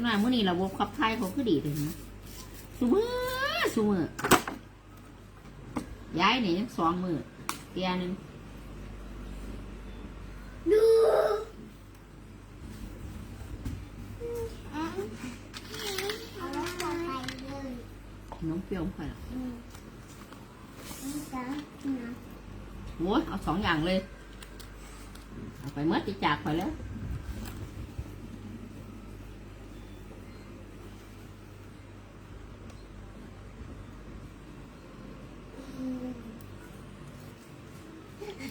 นี่ว่ามื้อนี้ระบบขับถ่ายเขาคือดีเลยนะซุมือซุมือย้ายนี่ยังสองมือเตียนึงดูน้องเปรี้ยวค่อยละอืมนี่จ้ะนะโอ้ยเอาสองอย่างเลย เอาไปเมื่อติจากไปแล้ว อืม อ้าย ด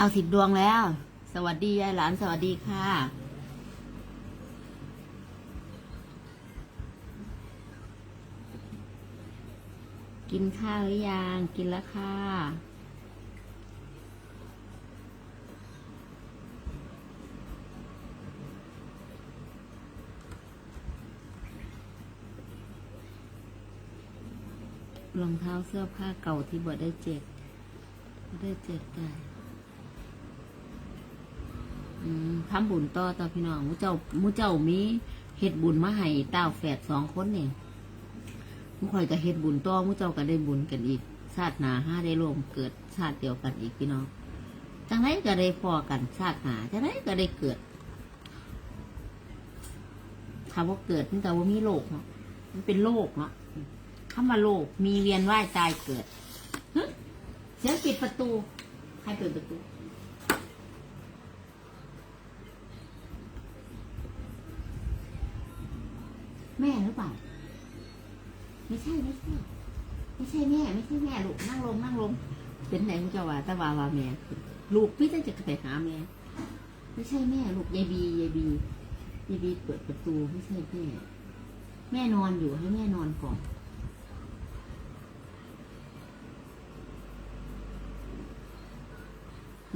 าวสิบดวงแล้ว สวัสดียายหลานสวัสดีค่ะ กินข้าวหรือยัง กินแล้วค่ะ รองเท้าเสื้อผ้าเก่าที่บดได้เจ็ดบ่ได้เจ็ดได้อืมทำบุญต่อต่อพี่น้องมูเจ้ามูเจ้ามีเฮ็ดบุญมาให้เต้าแฝดสองคนเนี่ย มูข่อยก็เฮ็ดบุญต่อมูเจ้าก็ได้บุญกันอีก ชาติหนาห้าได้ร่วมเกิดชาติเดียวกันอีกพี่น้องจังไรก็ได้พอกันชาติหนาจังไรก็ได้เกิดถ้าว่าเกิดมันก็ว่ามีโลกเนาะมันเป็นโลกเนาะคำว่าโลกมีเวียนว่ายตายเกิดฮึเสียงปิดประตูใครเปิดประตูแม่หรือเปล่า ไม่ใช่ไม่ใช่ไม่ใช่แม่ไม่ใช่แม่ลูกนั่งลงนั่งลงเป็นไหนมึงจะว่าตะวาวาแม่ลูกพี่จะไปหาแม่ไม่ใช่แม่ลูกยายบียายบียายบีเปิดประตูไม่ใช่แม่แม่นอนอยู่ให้แม่นอนก่อน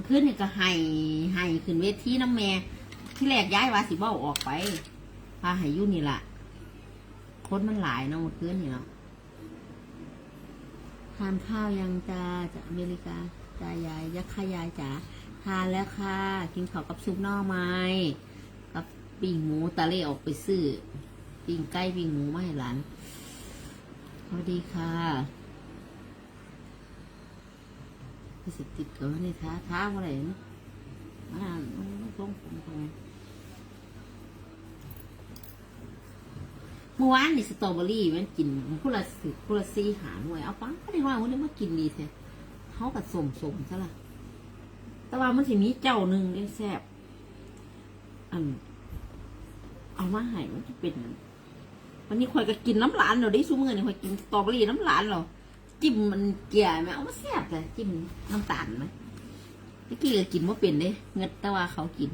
ขึ้นก็ให้ให้ขึ้นเวทีน้ำแม่ที่แรกย้ายว่าสิเบ้าออกไปพาให้ยุ่นี่แหละ คนมันหลายเนาะเมื่อคืนนี่เนาะทานข้าวยังจ้าจากอเมริกาจ้ายายยักษ์ขยายจ๋าทานแล้วค่ะ กินข้าวกับซุปหน่อไม้กับปิ้งหมูตะเล่ออกไปซื้อปิ้งไก่ปิ้งหมูมาให้หลานสวัสดีค่ะพี่สิติดกับนี่ท้าท้าอะไรนะอ่าไม่ต้องผมตรงเมื่อวานนี่สตรอเบอรี่มันกินผู้ละสิผู้ละซีหาหน่วย เอาปังก็ได้ว่าวันนี้มากินดีแท้เขากับสมสมซะละแต่ว่ามันสิมีเจ้าหนึ่งได้แซ่บอันเอามาให้มันจะเป็นนั่นวันนี้ข่อยก็กินน้ำหลานเราได้ซุ้มือนี่ข่อยกินสตรอเบอรี่น้ำหลานเราจิ้มมันเกลี่ยไหมเอามาแซ่บเลยจิ้มน้ำตาลไหมเมื่อกี้ก็กินว่าเป็นเด้เงินแต่ว่าเขากิน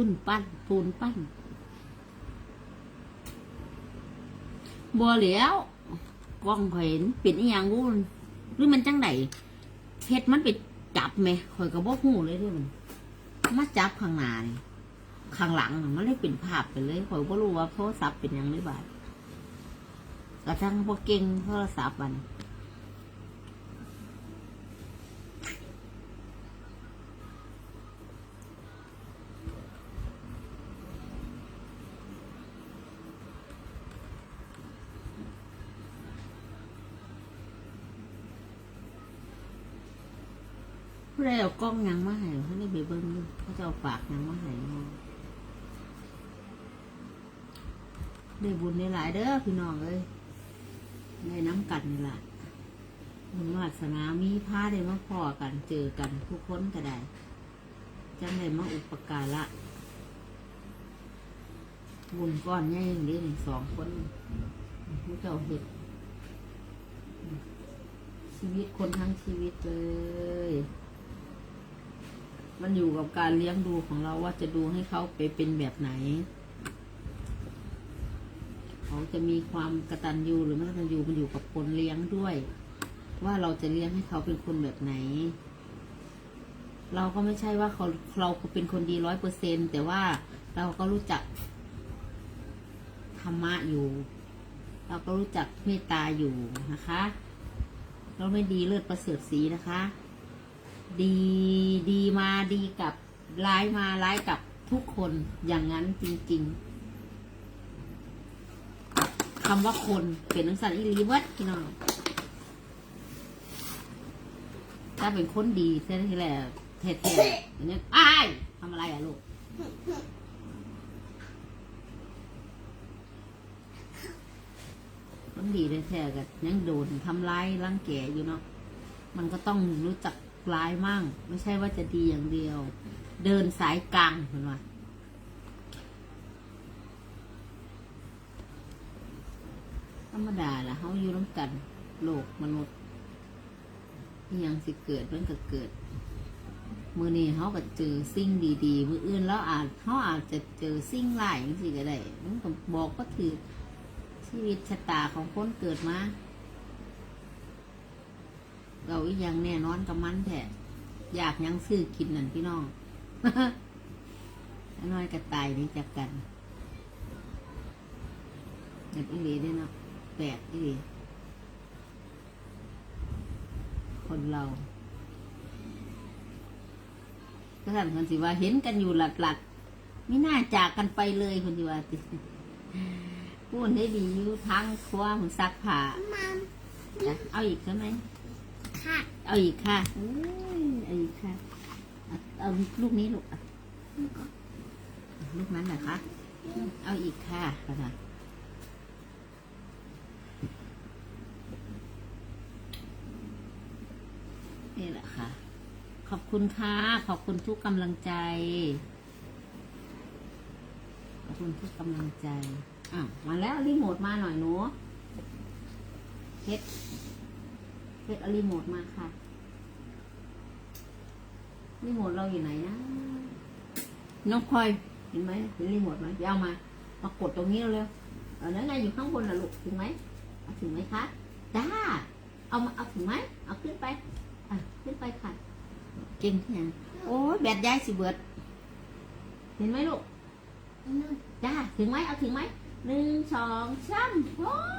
ปุ่นปั้นปูนปั้นบัวเหลียวกล้องข่อยเห็นเป็นอีหยังวุ้นหรือมันจังไดเฮ็ดมันไปจับไหมข่อยก็บ่ฮู้เลยเด้วยมันมาจับข้างหน้านี่ข้างหลังมันเลยเป็นภาพไปเลยข่อยบ่รู้ว่าโทรศัพท์เป็นหยังไม่บาดกระทั่งบ่เก่งโทรศัพท์มัน ผู้ใดเอากล้องยังมาให้เขาได้ไปเบิ้งอยู่เขาจะเอาฝากยังมาให้ได้บุญในหลายเด้อพี่น้องเอ้ยได้น้ำกันนี่แหละบุญวาสนามีพาได้มาพอกันเจอกันทุกคนก็ได้จังได้มาอุปการะบุญก้อนใหญ่อย่างนี้หนี่งสองคนผู้เจ้าเห็ดชีวิตคนทั้งชีวิตเลย มันอยู่กับการเลี้ยงดูของเราว่าจะดูให้เขาไปเป็นแบบไหน เขาจะมีความกระตัญญูหรือไม่กระตัญญูมันอยู่กับคนเลี้ยงด้วย ว่าเราจะเลี้ยงให้เขาเป็นคนแบบไหน เราก็ไม่ใช่ว่าเขาเราเป็นคนดีร้อยเปอร์เซ็นแต่ว่าเราก็รู้จักธรรมะอยู่ เราก็รู้จักเมตตาอยู่นะคะ เราไม่ดีเลิศประเสริฐสีนะคะ ดีดีมาดีกับร้ายมาร้ายกับทุกคนอย่างนั้นจริง ๆคำว่าคนเป็นนังสันอิรีเวัดพี่น้องถ้าเป็นคนดีแท้ที่แหละแท้ๆอย่างนี้อ้ายทำอะไรอะลูกคนดีแท้ๆกันยังโดนทำร้ายร่างแกอยู่เนาะมันก็ต้องรู้จัก ร้ายมั่ง ไม่ใช่ว่าจะดีอย่างเดียว เดินสายกลางเห็นไหมธรรมดาล่ะเขาอยู่ร่วมกัน โลกมนุษย์อิหยังสิเกิดมันก็เกิด มือนี้เขาก็เจอสิ่งดีๆ มืออื่นแล้วอาจเขาอาจจะเจอสิ่งร้ายอย่างสิก็ได้มันก็บอกก็ถือชีวิตชะตาของคนเกิดมา เราอีกอย่างแน่นอนกับมันแท้อยากหยังซื้อกินนั่นพี่น้องน้อยกระตายนี่จากกันเด็ดอีหลีเด้วยเนาะแปลกอีหลีคนเราก็ท่านคนสิว่าเห็นกันอยู่หลัดหลัดๆไม่น่าจากกันไปเลยคนสิว่าติพูดได้ดีอยู่ทั้งครัวมันซักผ้ามัมจ้ะเอาอีกใช่ไหม ค่ะ เอาอีกค่ะอุ้ยเอาอีกค่ะเอาเอาลูกนี้ลูกอะลูกนั้นเหรอคะ เอาอีกค่ะค่ะนี่แหละค่ะ ขอบคุณค่ะ ขอบคุณทุกกำลังใจ ขอบคุณทุกกำลังใจอ้าวมาแล้วรีโมทมาหน่อยหนูเฮ็ด เฮ็ดเอารีโมทมาค่ะ รีโมทเราอยู่ไหนนะ น้องพลอยเห็นไหมเห็นรีโมทไหมเดี๋ยวมา มากดตรงนี้เร็วเออนั่นไงอยู่ข้างบนน่ะลูกถึงไหมเอาถึงไหมคะจ้าเอามาเอาถึงไหมเอาขึ้นไปอะขึ้นไปค่ะ เก่งที่ยังโอ้ยแบตยายสิเบิด เห็นไหมลูกนู่นจ้าถึงไหมเอาถึงไหมหนึ่งสองสามโอ้